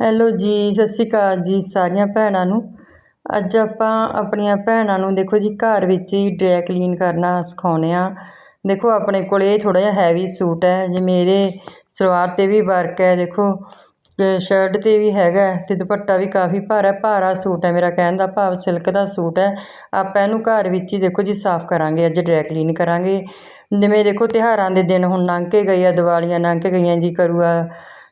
Hello ਜੀ, ਸਤਿ ਸ਼੍ਰੀ ਅਕਾਲ ਜੀ ਸਾਰੀਆਂ ਭੈਣਾਂ ਨੂੰ। ਅੱਜ ਆਪਾਂ ਆਪਣੀਆਂ ਭੈਣਾਂ ਨੂੰ ਦੇਖੋ ਜੀ, ਘਰ ਵਿੱਚ ਹੀ ਡਰੈ ਕਲੀਨ ਕਰਨਾ ਸਿਖਾਉਂਦੇ ਆ। ਦੇਖੋ ਆਪਣੇ ਕੋਲ ਇਹ ਥੋੜਾ ਜਿਹਾ ਹੈਵੀ ਸੂਟ ਹੈ ਜਿਵੇਂ ਇਹਦੇ ਸਲਵਾਰ 'ਤੇ ਵੀ ਵਰਕ ਹੈ, ਦੇਖੋ। ਸ਼ਰਟ 'ਤੇ ਵੀ ਹੈਗਾ ਹੈ, ਤੇ ਦੁਪੱਟਾ ਵੀ ਕਾਫੀ ਭਾਰਾ ਭਾਰਾ ਸੂਟ ਹੈ, ਮੇਰਾ ਕਹਿਣ ਦਾ ਭਾਵ ਸਿਲਕ ਦਾ ਸੂਟ ਹੈ। ਆਪਾਂ ਇਹਨੂੰ ਘਰ ਵਿੱਚ ਹੀ ਦੇਖੋ ਜੀ ਸਾਫ਼ ਕਰਾਂਗੇ, ਅੱਜ ਡਰੈ ਕਲੀਨ ਕਰਾਂਗੇ। ਜਿਵੇਂ ਦੇਖੋ ਤਿਉਹਾਰਾਂ ਦੇ ਦਿਨ ਹੁਣ ਲੰਘ ਕੇ ਗਏ ਆ, ਦੀਵਾਲੀਆਂ ਲੰਘ ਕੇ ਗਈਆਂ ਜੀ, ਕਰੂਆ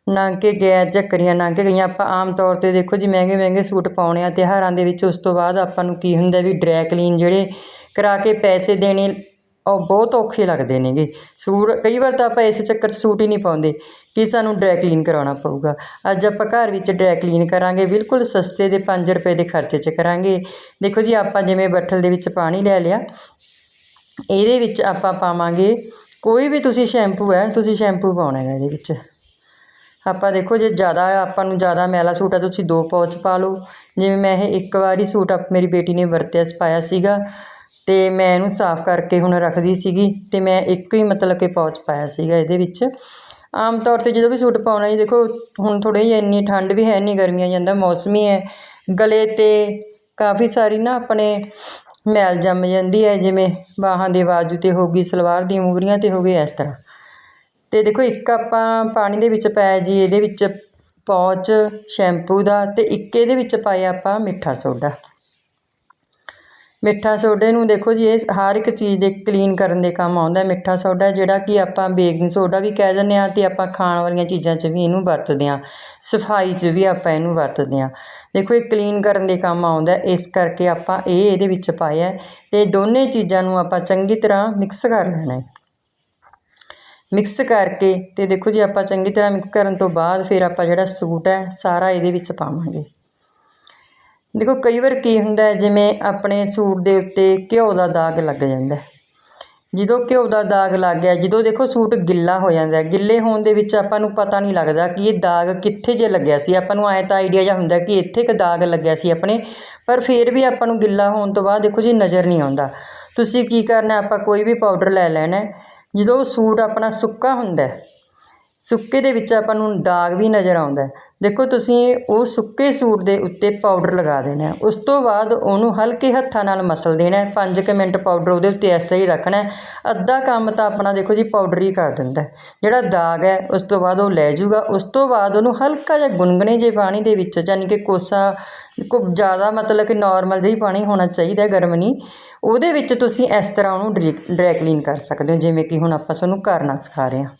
ਲੰਘ ਕੇ ਗਿਆ ਝੱਕਰੀਆਂ ਲੰਘ ਕੇ ਗਈਆਂ। ਆਪਾਂ ਆਮ ਤੌਰ 'ਤੇ ਦੇਖੋ ਜੀ ਮਹਿੰਗੇ ਮਹਿੰਗੇ ਸੂਟ ਪਾਉਣੇ ਆ ਤਿਉਹਾਰਾਂ ਦੇ ਵਿੱਚ, ਉਸ ਤੋਂ ਬਾਅਦ ਆਪਾਂ ਨੂੰ ਕੀ ਹੁੰਦਾ ਵੀ ਡਰੈ ਕਲੀਨ ਜਿਹੜੇ ਕਰਾ ਕੇ ਪੈਸੇ ਦੇਣੇ, ਉਹ ਬਹੁਤ ਔਖੇ ਲੱਗਦੇ ਨੇਗੇ। ਸੂਟ, ਕਈ ਵਾਰ ਤਾਂ ਆਪਾਂ ਇਸ ਚੱਕਰ 'ਚ ਸੂਟ ਹੀ ਨਹੀਂ ਪਾਉਂਦੇ ਕਿ ਸਾਨੂੰ ਡਰੈ ਕਲੀਨ ਕਰਾਉਣਾ ਪਊਗਾ। ਅੱਜ ਆਪਾਂ ਘਰ ਵਿੱਚ ਡਰੈ ਕਲੀਨ ਕਰਾਂਗੇ, ਬਿਲਕੁਲ ਸਸਤੇ ਦੇ 5 ਰੁਪਏ ਦੇ ਖਰਚੇ 'ਚ ਕਰਾਂਗੇ। ਦੇਖੋ ਜੀ, ਆਪਾਂ ਜਿਵੇਂ ਬੱਠਲ ਦੇ ਵਿੱਚ ਪਾਣੀ ਲੈ ਲਿਆ, ਇਹਦੇ ਵਿੱਚ ਆਪਾਂ ਪਾਵਾਂਗੇ ਕੋਈ ਵੀ ਤੁਸੀਂ ਸ਼ੈਂਪੂ ਹੈ, ਤੁਸੀਂ ਸ਼ੈਂਪੂ ਪਾਉਣਾ ਹੈ ਇਹਦੇ ਵਿੱਚ। ਆਪਾਂ ਦੇਖੋ ਜੇ ਜ਼ਿਆਦਾ ਆਪਾਂ ਨੂੰ ਜ਼ਿਆਦਾ ਮੈਲਾ ਸੂਟ ਆ, ਤੁਸੀਂ ਦੋ ਪਾਉਚ ਪਾ ਲਓ। ਜਿਵੇਂ ਮੈਂ ਇਹ ਇੱਕ ਵਾਰੀ ਸੂਟ ਆਪ, ਮੇਰੀ ਬੇਟੀ ਨੇ ਵਰਤਿਆ ਚ ਪਾਇਆ ਸੀਗਾ। ਅਤੇ ਮੈਂ ਇਹਨੂੰ ਸਾਫ਼ ਕਰਕੇ ਹੁਣ ਰੱਖਦੀ ਸੀਗੀ ਅਤੇ ਮੈਂ ਇੱਕ ਹੀ ਮਤਲਬ ਕਿ ਪਾਉਚ ਪਾਇਆ ਸੀਗਾ ਇਹਦੇ ਵਿੱਚ। ਆਮ ਤੌਰ ਤੇ ਜਦੋਂ ਵੀ ਸੂਟ ਪਾਉਣਾ ਜੀ, ਦੇਖੋ ਹੁਣ ਥੋੜੀ ਜਿਹੀ ਇੰਨੀ ਠੰਡ ਵੀ ਹੈ ਨਹੀਂ ਗਰਮੀਆਂ ਜਾਂਦਾ, ਮੌਸਮੀ ਹੈ ਗਲੇ ਤੇ ਕਾਫੀ ਸਾਰੀ ਨਾ ਆਪਣੇ ਮੈਲ ਜੰਮ ਜਾਂਦੀ ਹੈ, ਜਿਵੇਂ ਬਾਹਾਂ ਦੇ ਬਾਜੂ ਤੇ ਹੋ ਗਈ, ਸਲਵਾਰ ਦੀਆਂ ਮੂਰੀਆਂ ਤੇ ਹੋ ਗਈ, ਇਸ ਤਰ੍ਹਾਂ। ਅਤੇ ਦੇਖੋ ਇੱਕ ਆਪਾਂ ਪਾਣੀ ਦੇ ਵਿੱਚ ਪਾਇਆ ਜੀ, ਇਹਦੇ ਵਿੱਚ ਪੌਚ, ਸ਼ੈਂਪੂ ਦਾ ਅਤੇ ਇੱਕ ਇਹਦੇ ਵਿੱਚ ਪਾਇਆ ਆਪਾਂ ਮਿੱਠਾ ਸੋਡਾ। ਮਿੱਠਾ ਸੋਡੇ ਨੂੰ ਦੇਖੋ ਜੀ, ਇਹ ਹਰ ਇੱਕ ਚੀਜ਼ ਦੇ ਕਲੀਨ ਕਰਨ ਦੇ ਕੰਮ ਆਉਂਦਾ ਮਿੱਠਾ ਸੋਡਾ, ਜਿਹੜਾ ਕਿ ਆਪਾਂ ਬੇਕਿੰਗ ਸੋਡਾ ਵੀ ਕਹਿ ਦਿੰਦੇ ਆ ਤੇ ਆਪਾਂ ਖਾਣ ਵਾਲੀਆਂ ਚੀਜ਼ਾਂ 'ਚ ਵੀ ਇਹਨੂੰ ਵਰਤਦੇ ਆ ਸਫ਼ਾਈ 'ਚ ਵੀ ਆਪਾਂ ਇਹਨੂੰ ਵਰਤਦੇ ਆ ਦੇਖੋ ਇਹ ਕਲੀਨ ਕਰਨ ਦੇ ਕੰਮ ਆਉਂਦਾ, ਇਸ ਕਰਕੇ ਆਪਾਂ ਇਹ ਇਹਦੇ ਵਿੱਚ ਪਾਇਆ ਤੇ ਦੋਨੇ ਚੀਜ਼ਾਂ ਨੂੰ ਆਪਾਂ ਚੰਗੀ ਤਰ੍ਹਾਂ ਮਿਕਸ ਕਰ ਲੈਣਾ ਹੈ। ਮਿਕਸ ਕਰਕੇ ਤੇ ਦੇਖੋ ਜੀ ਆਪਾਂ ਚੰਗੀ ਤਰ੍ਹਾਂ ਮਿਕਸ ਕਰਨ ਤੋਂ ਬਾਅਦ ਫਿਰ ਆਪਾਂ ਜਿਹੜਾ ਸੂਟ ਹੈ, ਸਾਰਾ ਇਹਦੇ ਵਿੱਚ ਪਾਵਾਂਗੇ। ਦੇਖੋ ਕਈ ਵਾਰ ਕੀ ਹੁੰਦਾ ਜਿਵੇਂ ਆਪਣੇ ਸੂਟ ਦੇ ਉੱਤੇ ਘਿਓ ਦਾ ਦਾਗ ਲੱਗ ਜਾਂਦਾ ਜਦੋਂ ਘਿਓ ਦਾ ਦਾਗ ਲੱਗ ਗਿਆ, ਜਦੋਂ ਦੇਖੋ ਸੂਟ ਗਿੱਲਾ ਹੋ ਜਾਂਦਾ ਗਿੱਲੇ ਹੋਣ ਦੇ ਵਿੱਚ ਆਪਾਂ ਨੂੰ ਪਤਾ ਨਹੀਂ ਲੱਗਦਾ ਕਿ ਇਹ ਦਾਗ ਕਿੱਥੇ ਜੇ ਲੱਗਿਆ ਸੀ। ਆਪਾਂ ਨੂੰ ਐ ਤਾਂ ਆਈਡੀਆ ਜਿਹਾ ਹੁੰਦਾ ਕਿ ਇੱਥੇ ਇੱਕ ਦਾਗ ਲੱਗਿਆ ਸੀ ਆਪਣੇ, ਪਰ ਫਿਰ ਵੀ ਆਪਾਂ ਨੂੰ ਗਿੱਲਾ ਹੋਣ ਤੋਂ ਬਾਅਦ ਦੇਖੋ ਜੀ ਨਜ਼ਰ ਨਹੀਂ ਆਉਂਦਾ। ਤੁਸੀਂ ਕੀ ਕਰਨਾ, ਆਪਾਂ ਕੋਈ ਵੀ ਪਾਊਡਰ ਲੈ ਲੈਣਾ ਜਦੋਂ ਸੂਟ ਆਪਣਾ ਸੁੱਕਾ ਹੁੰਦਾ ਸੁੱਕੇ ਦੇ ਵਿੱਚ ਆਪਾਂ ਨੂੰ ਦਾਗ ਵੀ ਨਜ਼ਰ ਆਉਂਦਾ ਦੇਖੋ, ਤੁਸੀਂ ਉਹ ਸੁੱਕੇ ਸੂਟ ਦੇ ਉੱਤੇ ਪਾਊਡਰ ਲਗਾ ਦੇਣਾ ਉਸ ਤੋਂ ਬਾਅਦ ਉਹਨੂੰ ਹਲਕੇ ਹੱਥਾਂ ਨਾਲ ਮਸਲ ਦੇਣਾ 5 ਮਿੰਟ ਪਾਊਡਰ ਉਹਦੇ ਉੱਤੇ ਇਸ ਤਰ੍ਹਾਂ ਹੀ ਰੱਖਣਾ ਅੱਧਾ ਕੰਮ ਤਾਂ ਆਪਣਾ ਦੇਖੋ ਜੀ ਪਾਊਡਰ ਹੀ ਕਰ ਦਿੰਦਾ ਜਿਹੜਾ ਦਾਗ ਹੈ, ਉਸ ਤੋਂ ਬਾਅਦ ਉਹ ਲੈ ਜਾਊਗਾ। ਉਸ ਤੋਂ ਬਾਅਦ ਉਹਨੂੰ ਹਲਕਾ ਜਿਹਾ ਗੁੰਗਣੇ ਜੇ ਪਾਣੀ ਦੇ ਵਿੱਚ ਯਾਨੀ ਕਿ ਕੋਸਾ, ਕੋ ਜ਼ਿਆਦਾ ਮਤਲਬ ਕਿ ਨਾਰਮਲ ਜਿਹਾ ਪਾਣੀ ਹੋਣਾ ਚਾਹੀਦਾ ਗਰਮ ਨਹੀਂ। ਉਹਦੇ ਵਿੱਚ ਤੁਸੀਂ ਇਸ ਤਰ੍ਹਾਂ ਉਹਨੂੰ ਡਰੈ ਕਲੀਨ ਕਰ ਸਕਦੇ ਹੋ, ਜਿਵੇਂ ਕਿ ਹੁਣ ਆਪਾਂ ਤੁਹਾਨੂੰ ਕਰਨਾ ਸਿਖਾ ਰਹੇ ਹਾਂ।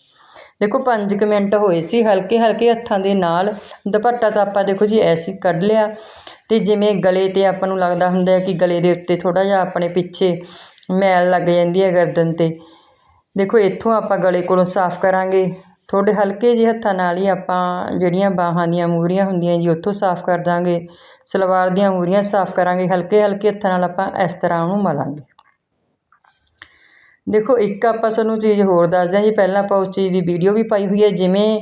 ਦੇਖੋ 5 ਮਿੰਟ ਹੋਏ ਸੀ, ਹਲਕੇ ਹਲਕੇ ਹੱਥਾਂ ਦੇ ਨਾਲ ਦੁਪੱਟਾ ਤਾਂ ਆਪਾਂ ਦੇਖੋ ਜੀ ਐਸੀ ਕੱਢ ਲਿਆ ਤੇ ਜਿਵੇਂ ਗਲੇ ਤੇ ਆਪਾਂ ਨੂੰ ਲੱਗਦਾ ਹੁੰਦਾ ਹੈ ਕਿ ਗਲੇ ਦੇ ਉੱਤੇ ਥੋੜਾ ਜਿਹਾ ਆਪਣੇ ਪਿੱਛੇ ਮੈਲ ਲੱਗ ਜਾਂਦੀ ਹੈ ਗਰਦਨ ਤੇ। ਦੇਖੋ ਇੱਥੋਂ ਆਪਾਂ ਗਲੇ ਕੋਲੋਂ ਸਾਫ਼ ਕਰਾਂਗੇ। ਥੋੜੇ ਹਲਕੇ ਜਿਹੇ ਹੱਥਾਂ ਨਾਲ ਹੀ ਆਪਾਂ ਜਿਹੜੀਆਂ ਬਾਹਾਂ ਦੀਆਂ ਮੂਰੀਆਂ ਹੁੰਦੀਆਂ ਜੀ, ਉੱਥੋਂ ਸਾਫ਼ ਕਰ ਦਾਂਗੇ। ਸਲਵਾਰ ਦੀਆਂ ਮੂਰੀਆਂ ਸਾਫ਼ ਕਰਾਂਗੇ, ਹਲਕੇ ਹਲਕੇ ਹੱਥਾਂ ਨਾਲ ਆਪਾਂ ਇਸ ਤਰ੍ਹਾਂ ਉਹਨੂੰ ਮਲਾਂਗੇ। ਦੇਖੋ, ਇੱਕ ਆਪਾਂ ਤੁਹਾਨੂੰ ਚੀਜ਼ ਹੋਰ ਦੱਸਦੇ ਹਾਂ ਜੀ ਪਹਿਲਾਂ ਆਪਾਂ ਉਸ ਚੀਜ਼ ਦੀ ਵੀਡੀਓ ਵੀ ਪਾਈ ਹੋਈ ਹੈ, ਜਿਵੇਂ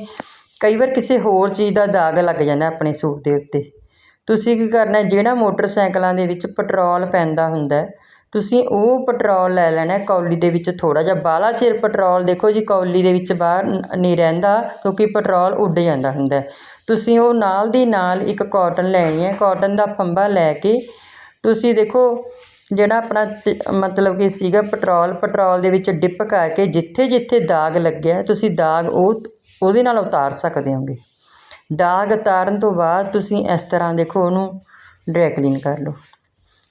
ਕਈ ਵਾਰ ਕਿਸੇ ਹੋਰ ਚੀਜ਼ ਦਾ ਦਾਗ ਲੱਗ ਜਾਂਦਾ ਆਪਣੇ ਸੂਟ ਦੇ ਉੱਤੇ। ਤੁਸੀਂ ਕੀ ਕਰਨਾ, ਜਿਹੜਾ ਮੋਟਰਸਾਈਕਲਾਂ ਦੇ ਵਿੱਚ ਪੈਟਰੋਲ ਪੈਂਦਾ ਹੁੰਦਾ, ਤੁਸੀਂ ਉਹ ਪੈਟਰੋਲ ਲੈ ਲੈਣਾ ਕੌਲੀ ਦੇ ਵਿੱਚ ਥੋੜਾ ਜਿਹਾ। ਬਾਲਾ ਚਿਰ ਪੈਟਰੋਲ ਦੇਖੋ ਜੀ, ਕੌਲੀ ਦੇ ਵਿੱਚ ਬਾਹਰ ਨਹੀਂ ਰਹਿੰਦਾ, ਕਿਉਂਕਿ ਪੈਟਰੋਲ ਉੱਡ ਜਾਂਦਾ ਹੁੰਦਾ। ਤੁਸੀਂ ਉਹ ਨਾਲ ਦੀ ਨਾਲ ਇੱਕ ਕਾਟਨ ਲੈਣੀ ਹੈ। ਕਾਟਨ ਦਾ ਫੰਬਾ ਲੈ ਕੇ ਤੁਸੀਂ ਦੇਖੋ ਜਿਹੜਾ ਆਪਣਾ ਮਤਲਬ ਕਿ ਸੀਗਾ ਪੈਟਰੋਲ ਪੈਟਰੋਲ ਦੇ ਵਿੱਚ ਡਿਪ ਕਰਕੇ ਜਿੱਥੇ ਜਿੱਥੇ ਦਾਗ ਲੱਗਿਆ, ਤੁਸੀਂ ਦਾਗ ਉਹ ਉਹਦੇ ਨਾਲ ਉਤਾਰ ਸਕਦੇ ਹੋਗੇ। ਦਾਗ ਉਤਾਰਨ ਤੋਂ ਬਾਅਦ ਤੁਸੀਂ ਇਸ ਤਰ੍ਹਾਂ ਦੇਖੋ ਉਹਨੂੰ ਡਰਾਈ ਕਲੀਨ ਕਰ ਲਓ।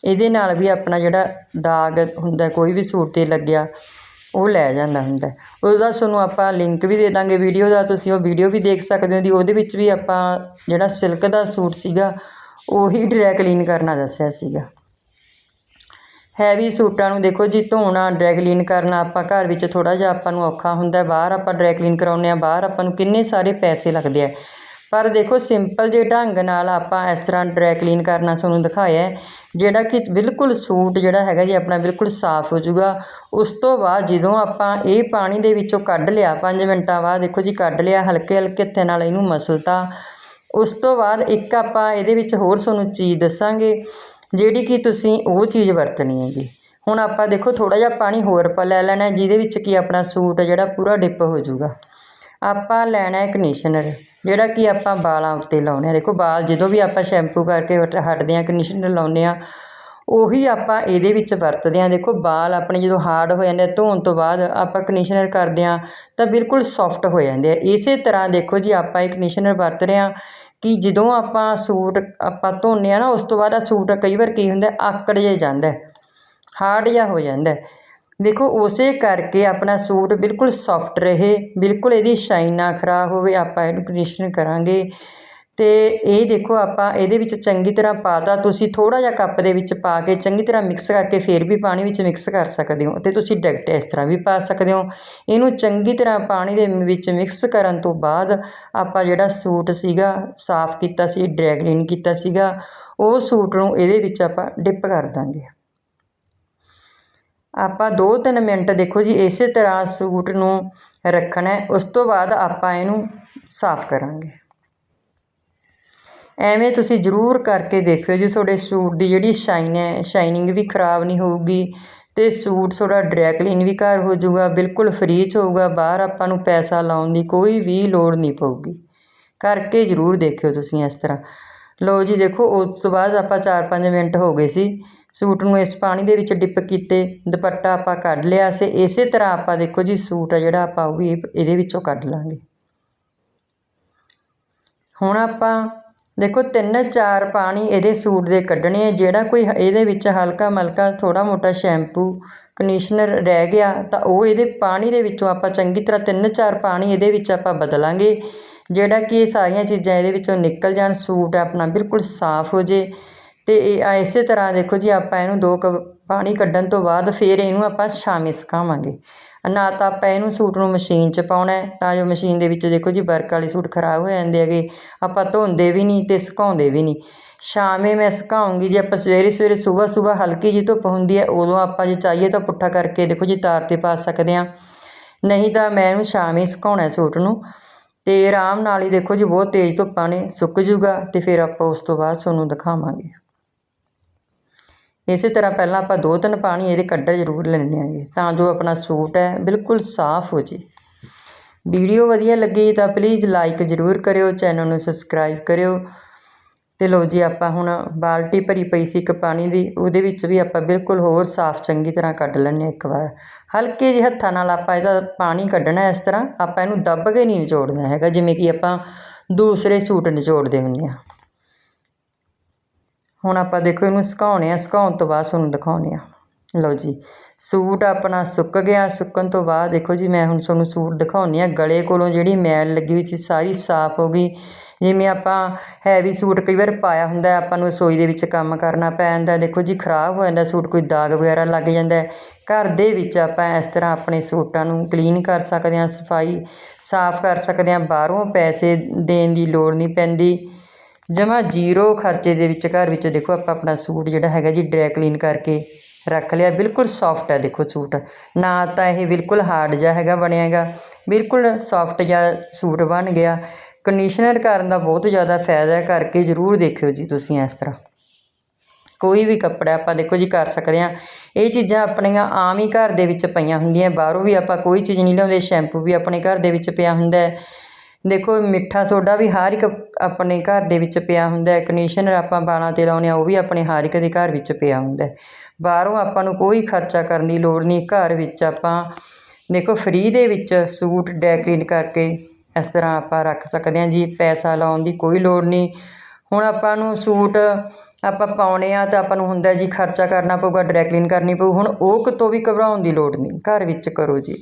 ਇਹਦੇ ਨਾਲ ਵੀ ਆਪਣਾ ਜਿਹੜਾ ਦਾਗ ਹੁੰਦਾ, ਕੋਈ ਵੀ ਸੂਟ 'ਤੇ ਲੱਗਿਆ, ਉਹ ਲੈ ਜਾਂਦਾ ਹੁੰਦਾ। ਉਹਦਾ ਤੁਹਾਨੂੰ ਆਪਾਂ ਲਿੰਕ ਵੀ ਦੇ ਦਾਂਗੇ ਵੀਡੀਓ ਦਾ, ਤੁਸੀਂ ਉਹ ਵੀਡੀਓ ਵੀ ਦੇਖ ਸਕਦੇ ਹੋ ਦੀ ਉਹਦੇ ਵਿੱਚ ਵੀ ਆਪਾਂ ਜਿਹੜਾ ਸਿਲਕ ਦਾ ਸੂਟ ਸੀਗਾ, ਉਹੀ ਡਰਾਈ ਕਲੀਨ ਕਰਨਾ ਦੱਸਿਆ ਸੀਗਾ। ਹੈਵੀ ਸੂਟਾਂ ਨੂੰ ਦੇਖੋ ਜੀ, ਧੋਣਾ ਡਰੈਕਲੀਨ ਕਰਨਾ, ਆਪਾਂ ਘਰ ਵਿੱਚ ਥੋੜਾ ਜਿਹਾ ਆਪਾਂ ਨੂੰ ਔਖਾ ਹੁੰਦਾ, ਬਾਹਰ ਆਪਾਂ ਡਰੈਕਲੀਨ ਕਰਾਉਂਦੇ ਆ ਬਾਹਰ ਆਪਾਂ ਨੂੰ ਕਿੰਨੇ ਸਾਰੇ ਪੈਸੇ ਲੱਗਦੇ ਆ। ਪਰ ਦੇਖੋ ਸਿੰਪਲ ਜੇ ਢੰਗ ਨਾਲ ਆਪਾਂ ਇਸ ਤਰ੍ਹਾਂ ਡਰਾਈ ਕਲੀਨ ਕਰਨਾ ਤੁਹਾਨੂੰ ਦਿਖਾਇਆ ਜਿਹੜਾ ਕਿ ਬਿਲਕੁਲ ਸੂਟ ਜਿਹੜਾ ਹੈਗਾ ਜੀ, ਆਪਣਾ ਬਿਲਕੁਲ ਸਾਫ਼ ਹੋ ਜਾਊਗਾ। ਉਸ ਤੋਂ ਬਾਅਦ ਜਦੋਂ ਆਪਾਂ ਇਹ ਪਾਣੀ ਦੇ ਵਿੱਚੋਂ ਕੱਢ ਲਿਆ 5 ਮਿੰਟਾਂ ਬਾਅਦ ਦੇਖੋ ਜੀ, ਕੱਢ ਲਿਆ ਹਲਕੇ ਹਲਕੇ ਹੱਥੇ ਨਾਲ ਇਹਨੂੰ ਮਸਲਤਾ। ਉਸ ਤੋਂ ਬਾਅਦ ਇੱਕ ਆਪਾਂ ਇਹਦੇ ਵਿੱਚ ਹੋਰ ਤੁਹਾਨੂੰ ਚੀਜ਼ ਦੱਸਾਂਗੇ। ਜਿਹੜੀ ਕਿ ਤੁਸੀਂ ਉਹ ਚੀਜ਼ ਵਰਤਣੀ ਹੈਗੀ। ਹੁਣ ਆਪਾਂ ਦੇਖੋ ਥੋੜਾ ਜਿਹਾ ਪਾਣੀ ਹੋਰ ਪਾ ਲੈ ਲੈਣਾ ਜਿਹਦੇ ਵਿੱਚ ਕੀ ਆਪਣਾ ਸੂਟ ਜਿਹੜਾ ਪੂਰਾ ਡਿਪ ਹੋ ਜਾਊਗਾ। ਆਪਾਂ ਲੈਣਾ ਹੈ ਕੰਡੀਸ਼ਨਰ ਜਿਹੜਾ ਕਿ ਆਪਾਂ ਵਾਲਾਂ ਉੱਤੇ ਲਾਉਣੇ ਆ। ਦੇਖੋ ਵਾਲ ਜਦੋਂ ਵੀ ਆਪਾਂ ਸ਼ੈਂਪੂ ਕਰਕੇ ਹਟਦੇ ਆ ਕੰਡੀਸ਼ਨਰ ਲਾਉਂਦੇ ਆ ਉਹੀ ਆਪਾਂ ਇਹਦੇ ਵਿੱਚ ਵਰਤਦੇ ਹਾਂ। ਦੇਖੋ ਵਾਲ ਆਪਣੇ ਜਦੋਂ ਹਾਰਡ ਹੋ ਜਾਂਦੇ ਆ, ਧੋਣ ਤੋਂ ਬਾਅਦ ਆਪਾਂ ਕੰਡੀਸ਼ਨਰ ਕਰਦੇ ਹਾਂ, ਤਾਂ ਬਿਲਕੁਲ ਸੌਫਟ ਹੋ ਜਾਂਦੇ ਆ। ਇਸੇ ਤਰ੍ਹਾਂ ਦੇਖੋ ਜੀ, ਆਪਾਂ ਇਹ ਕੰਡੀਸ਼ਨਰ ਵਰਤ ਰਹੇ ਹਾਂ ਕਿ ਜਦੋਂ ਆਪਾਂ ਸੂਟ ਆਪਾਂ ਧੋਨੇ ਆ ਨਾ, ਉਸ ਤੋਂ ਬਾਅਦ ਆ ਸੂਟ ਕਈ ਵਾਰ ਕੀ ਹੁੰਦਾ, ਆਕੜ ਜੇ ਜਾਂਦਾ ਹਾਰਡ ਜਿਹਾ ਹੋ ਜਾਂਦਾ ਦੇਖੋ, ਉਸੇ ਕਰਕੇ ਆਪਣਾ ਸੂਟ ਬਿਲਕੁਲ ਸੌਫਟ ਰਹੇ, ਬਿਲਕੁਲ ਇਹਦੀ ਸ਼ਾਈਨ ਨਾ ਖਰਾਬ ਹੋਵੇ, ਆਪਾਂ ਇਹਨੂੰ ਕੰਡੀਸ਼ਨਰ ਕਰਾਂਗੇ। ਅਤੇ ਇਹ ਦੇਖੋ ਆਪਾਂ ਇਹਦੇ ਵਿੱਚ ਚੰਗੀ ਤਰ੍ਹਾਂ ਪਾਤਾ ਤੁਸੀਂ ਥੋੜ੍ਹਾ ਜਿਹਾ ਕੱਪ ਦੇ ਵਿੱਚ ਪਾ ਕੇ ਚੰਗੀ ਤਰ੍ਹਾਂ ਮਿਕਸ ਕਰਕੇ ਫਿਰ ਵੀ ਪਾਣੀ ਵਿੱਚ ਮਿਕਸ ਕਰ ਸਕਦੇ ਹੋ ਅਤੇ ਤੁਸੀਂ ਡਾਇਰੈਕਟ ਇਸ ਤਰ੍ਹਾਂ ਵੀ ਪਾ ਸਕਦੇ ਹੋ। ਇਹਨੂੰ ਚੰਗੀ ਤਰ੍ਹਾਂ ਪਾਣੀ ਦੇ ਵਿੱਚ ਮਿਕਸ ਕਰਨ ਤੋਂ ਬਾਅਦ ਆਪਾਂ ਜਿਹੜਾ ਸੂਟ ਸੀਗਾ, ਸਾਫ਼ ਕੀਤਾ ਸੀ ਡਰੈ ਕਲੀਨ ਕੀਤਾ ਸੀਗਾ, ਉਹ ਸੂਟ ਨੂੰ ਇਹਦੇ ਵਿੱਚ ਆਪਾਂ ਡਿਪ ਕਰ ਦਾਂਗੇ। ਆਪਾਂ 2-3 ਮਿੰਟ ਦੇਖੋ ਜੀ, ਇਸੇ ਤਰ੍ਹਾਂ ਸੂਟ ਨੂੰ ਰੱਖਣਾ ਉਸ ਤੋਂ ਬਾਅਦ ਆਪਾਂ ਇਹਨੂੰ ਸਾਫ਼ ਕਰਾਂਗੇ। ਐਵੇਂ ਤੁਸੀਂ ਜ਼ਰੂਰ ਕਰਕੇ ਦੇਖਿਓ ਜੀ, ਤੁਹਾਡੇ ਸੂਟ ਦੀ ਜਿਹੜੀ ਸ਼ਾਈਨ ਹੈ ਸ਼ਾਈਨਿੰਗ ਵੀ ਖਰਾਬ ਨਹੀਂ ਹੋਊਗੀ ਤੇ ਸੂਟ ਤੁਹਾਡਾ ਡਰੈ ਕਲੀਨ ਵੀ ਘਰ ਹੋ ਜਾਊਗਾ, ਬਿਲਕੁਲ ਫ੍ਰੀ ਚ ਹੋਊਗਾ, ਬਾਹਰ ਆਪਾਂ ਨੂੰ ਪੈਸਾ ਲਾਉਣ ਦੀ ਕੋਈ ਵੀ ਲੋੜ ਨਹੀਂ ਪਊਗੀ। ਕਰਕੇ ਜ਼ਰੂਰ ਦੇਖਿਓ ਤੁਸੀਂ ਇਸ ਤਰ੍ਹਾਂ। ਲਓ ਜੀ, ਦੇਖੋ, ਉਸ ਤੋਂ ਬਾਅਦ ਆਪਾਂ 4-5 ਮਿੰਟ ਹੋ ਗਏ ਸੀ, ਸੂਟ ਨੂੰ ਇਸ ਪਾਣੀ ਦੇ ਵਿੱਚ ਡਿਪ ਕੀਤੇ, ਦੁਪੱਟਾ ਆਪਾਂ ਕੱਢ ਲਿਆ ਸੀ, ਇਸੇ ਤਰ੍ਹਾਂ ਆਪਾਂ ਦੇਖੋ ਜੀ, ਸੂਟ ਆ ਜਿਹੜਾ ਆਪਾਂ ਉਹ ਵੀ ਇਹ- ਇਹਦੇ ਵਿੱਚੋਂ ਕੱਢ ਲਾਂਗੇ। ਹੁਣ ਆਪਾਂ ਦੇਖੋ, ਤਿੰਨ ਚਾਰ ਪਾਣੀ ਇਹਦੇ ਸੂਟ ਦੇ ਕੱਢਣੇ ਆ। ਜਿਹੜਾ ਕੋਈ ਇਹਦੇ ਵਿੱਚ ਹਲਕਾ ਮਲਕਾ ਥੋੜਾ ਮੋਟਾ ਸ਼ੈਂਪੂ, ਕੰਡੀਸ਼ਨਰ ਰਹਿ ਗਿਆ, ਤਾਂ ਉਹ ਇਹਦੇ ਪਾਣੀ ਦੇ ਵਿੱਚੋਂ ਆਪਾਂ ਚੰਗੀ ਤਰ੍ਹਾਂ ਤਿੰਨ ਚਾਰ ਪਾਣੀ ਇਹਦੇ ਵਿੱਚ ਆਪਾਂ ਬਦਲਾਂਗੇ। ਜਿਹੜਾ ਕਿ ਇਹ ਸਾਰੀਆਂ ਚੀਜ਼ਾਂ ਇਹਦੇ ਵਿੱਚੋਂ ਨਿਕਲ ਜਾਣ, ਸੂਟ ਆਪਣਾ ਬਿਲਕੁਲ ਸਾਫ਼ ਹੋ ਜੇ। ਅਤੇ ਇਹ ਇਸੇ ਤਰ੍ਹਾਂ ਦੇਖੋ ਜੀ ਆਪਾਂ ਇਹਨੂੰ ਦੋ ਕੁ ਪਾਣੀ ਕੱਢਣ ਤੋਂ ਬਾਅਦ ਫਿਰ ਇਹਨੂੰ ਆਪਾਂ ਛਾਵੇਂ ਸੁਕਾਵਾਂਗੇ। ਨਾ ਤਾਂ ਆਪਾਂ ਇਹਨੂੰ ਸੂਟ ਨੂੰ ਮਸ਼ੀਨ 'ਚ ਪਾਉਣਾ ਤਾਂ ਜੋ ਮਸ਼ੀਨ ਦੇ ਵਿੱਚ ਦੇਖੋ ਜੀ ਵਰਕ ਵਾਲੇ ਸੂਟ ਖਰਾਬ ਹੋ ਜਾਂਦੇ ਹੈਗੇ, ਆਪਾਂ ਧੋਂਦੇ ਵੀ ਨਹੀਂ ਤੇ ਸੁਕਾਉਂਦੇ ਵੀ ਨਹੀਂ। ਸ਼ਾਮੇ ਮੈਂ ਸੁਕਾਉਂਗੀ ਜੇ ਆਪਾਂ ਸਵੇਰੇ ਸਵੇਰੇ ਸਵੇਰ ਸਵੇਰ ਹਲਕੀ ਜਿਹੀ ਧੁੱਪ ਹੁੰਦੀ ਹੈ, ਉਦੋਂ ਆਪਾਂ ਜੇ ਚਾਹੀਏ ਤਾਂ ਪੁੱਠਾ ਕਰਕੇ ਦੇਖੋ ਜੀ ਤਾਰ ਤੇ ਪਾ ਸਕਦੇ ਹਾਂ। ਨਹੀਂ ਤਾਂ ਮੈਂ ਇਹਨੂੰ ਸ਼ਾਮੇ ਸੁਕਾਉਣਾ ਸੂਟ ਨੂੰ ਤੇ ਆਰਾਮ ਨਾਲ ਹੀ ਦੇਖੋ ਜੀ ਬਹੁਤ ਤੇਜ਼ ਧੁੱਪਾਂ ਨੇ ਸੁੱਕ ਜੂਗਾ ਤੇ ਫਿਰ ਆਪਾਂ ਉਸ ਤੋਂ ਬਾਅਦ ਤੁਹਾਨੂੰ ਦਿਖਾਵਾਂਗੇ। ਇਸੇ ਤਰ੍ਹਾਂ ਪਹਿਲਾਂ ਆਪਾਂ ਦੋ ਤਿੰਨ ਪਾਣੀ ਇਹਦੇ ਕੱਢ ਜ਼ਰੂਰ ਲੈਂਦੇ ਆਂਗੇ, ਤਾਂ ਜੋ ਆਪਣਾ ਸੂਟ ਹੈ ਬਿਲਕੁਲ ਸਾਫ਼ ਹੋ ਜੇ। ਵੀਡੀਓ ਵਧੀਆ ਲੱਗੀ ਤਾਂ ਪਲੀਜ਼ ਲਾਈਕ ਜ਼ਰੂਰ ਕਰਿਓ ਚੈਨਲ ਨੂੰ ਸਬਸਕ੍ਰਾਈਬ ਕਰਿਓ। ਤੇ ਲਓ ਜੀ, ਆਪਾਂ ਹੁਣ ਬਾਲਟੀ ਭਰੀ ਪਈ ਸੀ ਇੱਕ ਪਾਣੀ ਦੀ, ਉਹਦੇ ਵਿੱਚ ਵੀ ਆਪਾਂ ਬਿਲਕੁਲ ਹੋਰ ਸਾਫ਼ ਚੰਗੀ ਤਰ੍ਹਾਂ ਕੱਢ ਲੈਣੇ ਇੱਕ ਵਾਰ। ਹਲਕੇ ਜਿਹੇ ਹੱਥਾਂ ਨਾਲ ਆਪਾਂ ਇਹਦਾ ਪਾਣੀ ਕੱਢਣਾ ਇਸ ਤਰ੍ਹਾਂ, ਆਪਾਂ ਇਹਨੂੰ ਦੱਬ ਕੇ ਨਹੀਂ ਨਿਚੋੜਨਾ ਹੈਗਾ, ਜਿਵੇਂ ਕਿ ਆਪਾਂ ਦੂਸਰੇ ਸੂਟ ਨਿਚੋੜਦੇ ਹੁੰਦੇ ਆ ਹੁਣ ਆਪਾਂ ਦੇਖੋ ਇਹਨੂੰ ਸੁਕਾਉਣੇ ਆ, ਸੁਕਾਉਣ ਤੋਂ ਬਾਅਦ ਤੁਹਾਨੂੰ ਦਿਖਾਉਣੇ ਆ। ਲਓ ਜੀ, ਸੂਟ ਆਪਣਾ ਸੁੱਕ ਗਿਆ, ਸੁੱਕਣ ਤੋਂ ਬਾਅਦ ਦੇਖੋ ਜੀ, ਮੈਂ ਹੁਣ ਤੁਹਾਨੂੰ ਸੂਟ ਦਿਖਾਉਣੀ ਆ। ਗਲੇ ਕੋਲੋਂ ਜਿਹੜੀ ਮੈਲ ਲੱਗੀ ਹੋਈ ਸੀ, ਸਾਰੀ ਸਾਫ਼ ਹੋ ਗਈ। ਜਿਵੇਂ ਆਪਾਂ ਹੈਵੀ ਸੂਟ ਕਈ ਵਾਰ ਪਾਇਆ ਹੁੰਦਾ ਆਪਾਂ ਨੂੰ ਰਸੋਈ ਦੇ ਵਿੱਚ ਕੰਮ ਕਰਨਾ ਪੈ ਜਾਂਦਾ ਦੇਖੋ ਜੀ, ਖਰਾਬ ਹੋ ਜਾਂਦਾ ਸੂਟ, ਕੋਈ ਦਾਗ ਵਗੈਰਾ ਲੱਗ ਜਾਂਦਾ ਘਰ ਦੇ ਵਿੱਚ ਆਪਾਂ ਇਸ ਤਰ੍ਹਾਂ ਆਪਣੇ ਸੂਟਾਂ ਨੂੰ ਕਲੀਨ ਕਰ ਸਕਦੇ ਹਾਂ, ਸਫ਼ਾਈ ਸਾਫ਼ ਕਰ ਸਕਦੇ ਹਾਂ। ਬਾਹਰੋਂ ਪੈਸੇ ਦੇਣ ਦੀ ਲੋੜ ਨਹੀਂ ਪੈਂਦੀ। ਜਮਾ ਜ਼ੀਰੋ ਖਰਚੇ ਦੇ ਵਿੱਚ, ਘਰ ਵਿੱਚ ਦੇਖੋ ਆਪਾਂ ਆਪਣਾ ਸੂਟ ਜਿਹੜਾ ਹੈਗਾ ਜੀ ਡਰਾਈ ਕਲੀਨ ਕਰਕੇ ਰੱਖ ਲਿਆ। ਬਿਲਕੁਲ ਸੌਫਟ ਹੈ ਦੇਖੋ ਸੂਟ। ਨਾ ਤਾਂ ਇਹ ਬਿਲਕੁਲ ਹਾਰਡ ਜਿਹਾ ਹੈਗਾ ਬਣਿਆ ਹੈਗਾ ਬਿਲਕੁਲ ਸੌਫਟ ਜਿਹਾ ਸੂਟ ਬਣ ਗਿਆ। ਕੰਡੀਸ਼ਨਰ ਕਰਨ ਦਾ ਬਹੁਤ ਜ਼ਿਆਦਾ ਫਾਇਦਾ ਕਰਕੇ ਜ਼ਰੂਰ ਦੇਖਿਓ ਜੀ ਤੁਸੀਂ ਇਸ ਤਰ੍ਹਾਂ। ਕੋਈ ਵੀ ਕੱਪੜਾ ਆਪਾਂ ਦੇਖੋ ਜੀ ਕਰ ਸਕਦੇ ਹਾਂ। ਇਹ ਚੀਜ਼ਾਂ ਆਪਣੀਆਂ ਆਮ ਹੀ ਘਰ ਦੇ ਵਿੱਚ ਪਈਆਂ ਹੁੰਦੀਆਂ। ਬਾਹਰੋਂ ਵੀ ਆਪਾਂ ਕੋਈ ਚੀਜ਼ ਨਹੀਂ ਲਿਆਉਂਦੇ, ਸ਼ੈਂਪੂ ਵੀ ਆਪਣੇ ਘਰ ਦੇ ਵਿੱਚ ਪਿਆ ਹੁੰਦਾ ਹੈ। ਦੇਖੋ, ਮਿੱਠਾ ਸੋਡਾ ਵੀ ਹਰ ਇੱਕ ਆਪਣੇ ਘਰ ਦੇ ਵਿੱਚ ਪਿਆ ਹੁੰਦਾ ਹੈ। ਕੰਡੀਸ਼ਨਰ ਆਪਾਂ ਵਾਲਾਂ ਤੇ ਲਾਉਂਦੇ ਆ ਉਹ ਵੀ ਆਪਣੇ ਹਰ ਇੱਕ ਦੇ ਘਰ ਵਿੱਚ ਪਿਆ ਹੁੰਦਾ ਬਾਹਰੋਂ ਆਪਾਂ ਨੂੰ ਕੋਈ ਖਰਚਾ ਕਰਨ ਦੀ ਲੋੜ ਨਹੀਂ। ਘਰ ਵਿੱਚ ਆਪਾਂ ਦੇਖੋ, ਫ੍ਰੀ ਦੇ ਵਿੱਚ ਸੂਟ ਡੈ ਕਰਕੇ ਇਸ ਤਰ੍ਹਾਂ ਆਪਾਂ ਰੱਖ ਸਕਦੇ ਹਾਂ ਜੀ। ਪੈਸਾ ਲਾਉਣ ਦੀ ਕੋਈ ਲੋੜ ਨਹੀਂ। ਹੁਣ ਆਪਾਂ ਨੂੰ ਸੂਟ ਆਪਾਂ ਪਾਉਣੇ ਆ ਤਾਂ ਆਪਾਂ ਨੂੰ ਹੁੰਦਾ ਜੀ, ਖਰਚਾ ਕਰਨਾ ਪਊਗਾ ਡਰੈਕਲਿਨ ਕਰਨੀ ਪਊ। ਹੁਣ ਉਹ ਕਿਤੋਂ ਵੀ ਘਬਰਾਉਣ ਦੀ ਲੋੜ ਨਹੀਂ। ਘਰ ਵਿੱਚ ਕਰੋ ਜੀ।